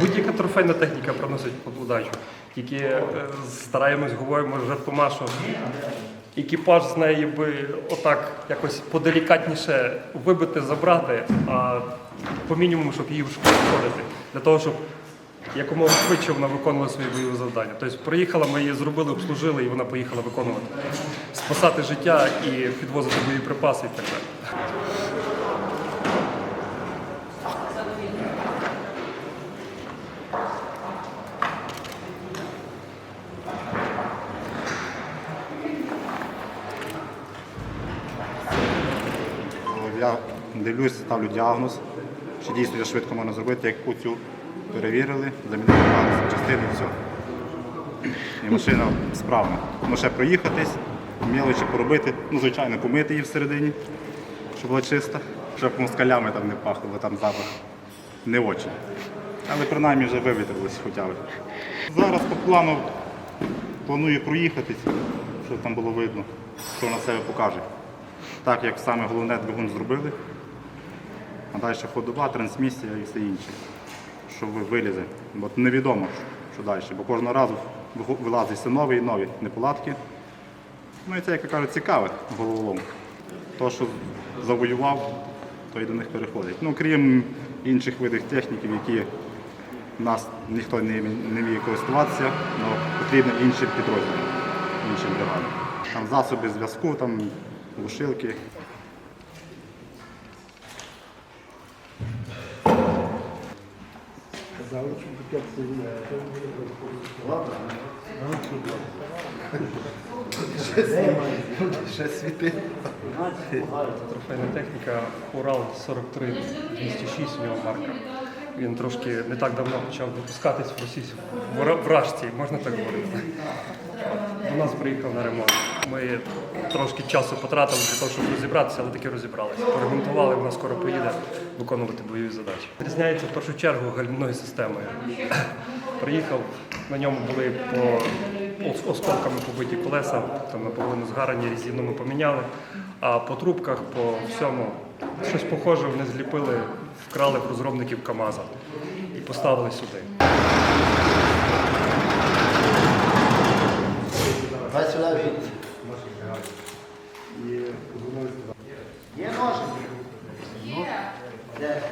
Будь-яка трофейна техніка приносить удачу. Тільки е, стараємось, говоримо жартома, що екіпаж з неї би отак якось поделікатніше вибити, забрати, а по мінімуму, щоб її в школу ходити. Для того, щоб якомога швидше вона виконувала свої бойові завдання. Тобто приїхала, ми її зробили, обслужили, і вона поїхала виконувати. Спасати життя і підвозити боєприпаси і так далі. Я дивлюсь, ставлю діагноз, чи дійсно я швидко можна зробити, як оцю перевірили, замінили частини і все. І машина справна. Ну ще проїхатись, мелочі поробити, ну, звичайно, помити її всередині, щоб була чиста, щоб москалями там не пахло, бо там запах не очі. Але принаймні вже вивітрилось хоча б. Зараз по плану планую проїхатись, щоб там було видно, що на себе покаже. Так як саме головне двигун зробили, а далі ходова, трансмісія і все інше, що ви- вилізе. Бо невідомо, що далі, бо кожного разу вилазить все нові і нові неполадки. Ну і це, як кажуть, цікаве головолом. То, що завоював, то і до них переходить. Ну, крім інших видів техніків, які нас ніхто не, не вміє користуватися, але потрібно іншим підрозділам, іншим бригадам. Там засоби зв'язку, там глушилки. Ще світить. Трофейна техніка Урал 43 206 у нього марка. Він трошки не так давно почав випускатись в російську в Рашці, можна так говорити. До нас приїхав на ремонт. Ми трошки часу потратили для того, щоб розібратися, але таки розібралися. Поремонтували, вона скоро поїде виконувати бойові задачі. Відрізняється в першу чергу гальмівною системою. Приїхав, на ньому були по осколками побиті колеса, там наполовину згарані, резину ми поміняли. А по трубках, по всьому, щось похоже вони зліпили, вкрали в розробників КАМАЗа і поставили сюди. Є ножик? Є. Де?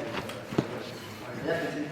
Де ти